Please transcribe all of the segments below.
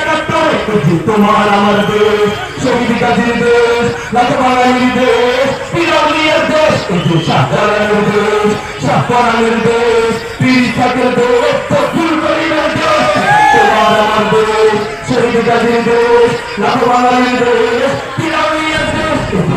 একাত্তরে এটি তোমার আমার দেশ শহীদ গাজীর দেশ লাখ বাঙালির দেশ পিরামিয়ার দেশ এটি শাহজালালের দেশ শাহপরানের দেশ পীর সাকের দেশ তফুল করিমের দেশ তোমার আমার দেশ শহীদ গাজীর দেশ লাখ বাঙালির দেশ পিরামিয়ার দেশ এটি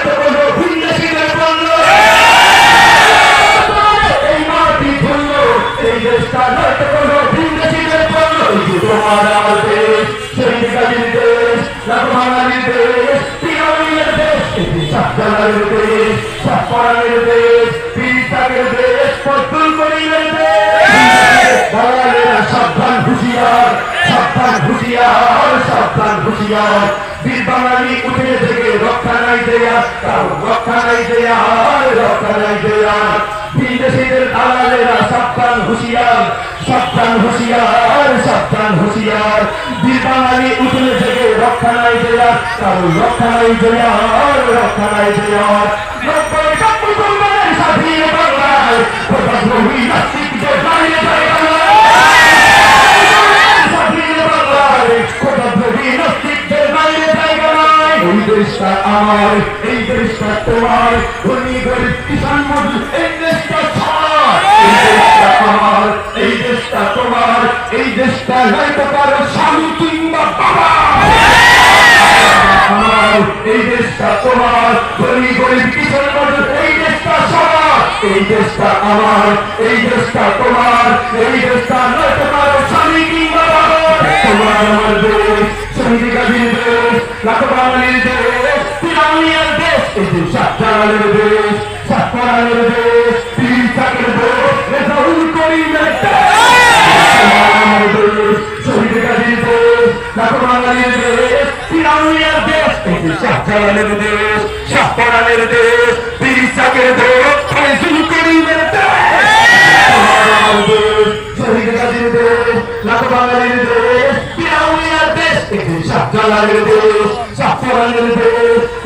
বাঙালি উঠে থেকে রক্ষা নাই দেয়া রক্ষা নাই দেয়া রক্ষা নাই দেয়া বিদেশিদের দালালেরা হুঁশিয়ার, সাবধান হুঁশিয়ার সাবধান হুঁশিয়ার। বীর বাঙালি উঠে থেকে রক্ষা নাই দেয়া তাও রক্ষা নাই দেয়া রক্ষা নাই দেশটা আমার, এই দেশটা তোমার। ধনী গরিব কিষান মজুর নয়তো কারও স্বামী কিংবা বাবা। এই দেশটা তোমার, ধনী, গরিব কিষান মজুর এই দেশটা সবার। এই দেশটা আমার, এই দেশটা তোমার, এই দেশটা নয়তো কারও স্বামী কিংবা বাবা। তোমার আমার দেশ শহীদ গাজীর দেশ লাখ বাঙালির দেশ পিরামিয়ার দেশ, এই যে শাহজালালের দেশ। শাহজালালের দেশ। শাহপরানের দেশ পীর সাকের দেশ রেজাউল করিমের দেশ শাহজালালের দেশ